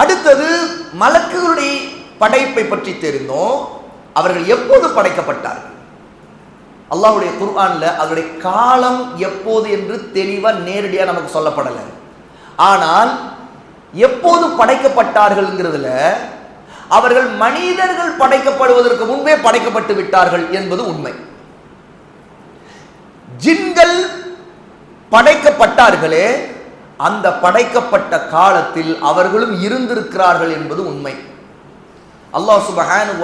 அடுத்தது மலக்குகளுடைய படைப்பை பற்றி தெரிந்தோம். அவர்கள் எப்போது படைக்கப்பட்டார்கள்? அல்லாஹுடைய குர்ஆன்ல அதனுடைய காலம் எப்போது என்று தெளிவாக நேரடியாக நமக்கு சொல்லப்படலை. ஆனால் எப்போது படைக்கப்பட்டார்கள்ங்கிறதுல அவர்கள் மனிதர்கள் படைக்கப்படுவதற்கு முன்பே படைக்கப்பட்டு விட்டார்கள் என்பது உண்மை. ஜின்கள் படைக்கப்பட்டார்களே அந்த படைக்கப்பட்ட காலத்தில் அவர்களும் இருந்திருக்கிறார்கள் என்பது உண்மை. அல்லாஹ் சுபஹானஹு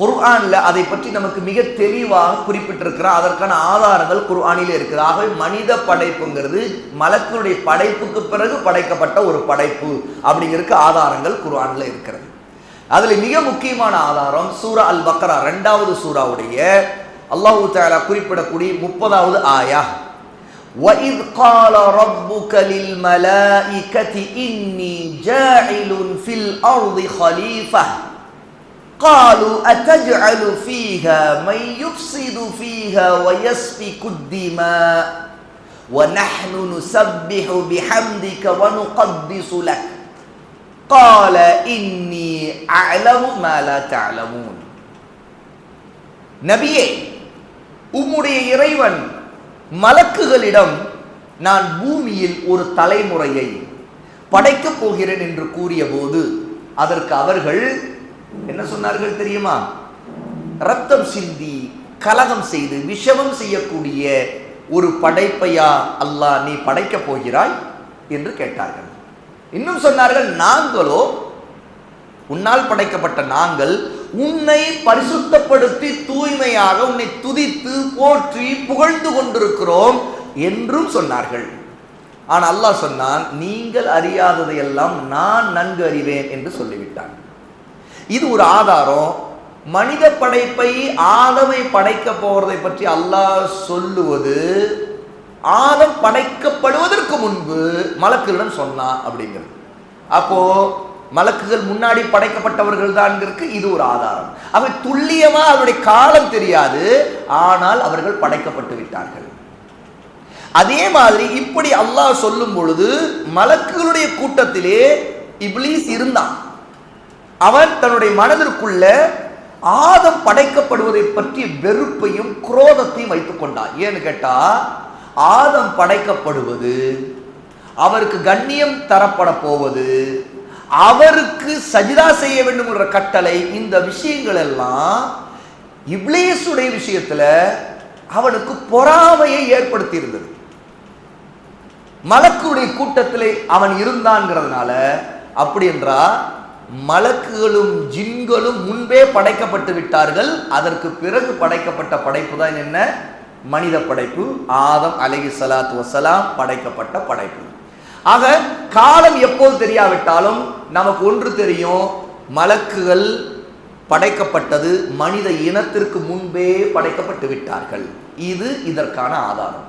குர்ஆனில் அதை பற்றி நமக்கு மிக தெளிவாக குறிப்பிட்டிருக்கிறார். அதற்கான ஆதாரங்கள் குர்ஆனிலே இருக்குது. ஆகவே மனித படைப்புங்கிறது மலத்தினுடைய படைப்புக்கு பிறகு படைக்கப்பட்ட ஒரு படைப்பு அப்படிங்கிறதுக்கு ஆதாரங்கள் குர்ஆனில் இருக்கிறது. அதில் மிக முக்கியமான ஆதாரம் சூரா அல் பக்ரா ரெண்டாவது சூறாவுடைய அல்லாஹூ தாலா குறிப்பிடக்கூடிய முப்பதாவது ஆயா. وَإِذْ قَالَ رَبُّكَ لِلْمَلَائِكَةِ إِنِّي جَاعِلٌ فِي الْأَرْضِ خَلِيفَةً قالوا أتجعل فيها من يفسد فيها ويسفك الدماء ونحن نسبح بحمدك ونقدس لك قال إني أعلم ما لا تعلمون நபியே உம்முடைய இறைவன் மலக்குகளிடம் நான் பூமியில் ஒரு தலைமுறையை படைக்கப் போகிறேன் என்று கூறிய போது அதற்கு அவர்கள் என்ன சொன்னார்கள் தெரியுமா? ரத்தம் சிந்தி கலகம் செய்து விஷமம் செய்யக்கூடிய ஒரு படைப்பையா அல்லாஹ் நீ படைக்கப் போகிறாய் என்று கேட்டார்கள். இன்னும் சொன்னார்கள் நாங்களோ உன்னால் படைக்கப்பட்ட நாங்கள் உன்னை பரிசுத்தப்படுத்தி தூய்மையாக உன்னை துதித்து போற்றி புகழ்ந்து கொண்டிருக்கிறோம் என்றும் சொன்னார்கள். ஆனால் அல்லாஹ் சொன்னான் நீங்கள் அறியாததையெல்லாம் நான் நன்கு அறிவேன் என்று சொல்லிவிட்டான். இது ஒரு ஆதாரம். மனித படைப்பை ஆதமை படைக்க போவதை பற்றி அல்லாஹ் சொல்லுவது ஆதம் படைக்கப்படுவதற்கு முன்பு மலக்குகளிடம் சொன்னான் அப்படிங்கிறது. அப்போ மலக்குகள் முன்னாடி படைக்கப்பட்டவர்கள் தான்ங்கிறதுக்கு இது ஒரு ஆதாரம். அவை துல்லியமாக அவருடைய காலம் தெரியாது ஆனால் அவர்கள் படைக்கப்பட்டு விட்டார்கள். அதே மாதிரி இப்படி அல்லாஹ் சொல்லும் பொழுது மலக்குகளுடைய கூட்டத்திலே இப்லீஸ் இருந்தான். அவன் தன்னுடைய மனதிற்குள்ள ஆதம் படைக்கப்படுவதை பற்றி வெறுப்பையும் குரோதத்தையும் வைத்துக் கொண்டான். ஏன்னு கேட்டா ஆதம் படைக்கப்படுவது அவருக்கு கண்ணியம் தரப்பட போவது அவருக்கு சஜிதா செய்ய வேண்டும் என்ற கட்டளை இந்த விஷயங்கள் எல்லாம் இப்ளீஸுடைய விஷயத்துல அவனுக்கு பொறாமையை ஏற்படுத்தி இருந்தது மலக்குடைய கூட்டத்திலே அவன் இருந்தான்ங்கிறதுனால அப்படி என்றா மலக்குகளும் ஜின்களும் முன்பே படைக்கப்பட்டு விட்டார்கள் அதற்கு பிறகு படைக்கப்பட்ட படைப்பு தான் என்ன? மனித படைப்பு. ஆதம் அலகி சலாத்து வசலாம் படைக்கப்பட்ட படைப்பு. ஆக காலம் எப்போது தெரியாவிட்டாலும் நமக்கு ஒன்று தெரியும் மலக்குகள் படைக்கப்பட்டது மனித இனத்திற்கு முன்பே படைக்கப்பட்டு விட்டார்கள். இது இதற்கான ஆதாரம்.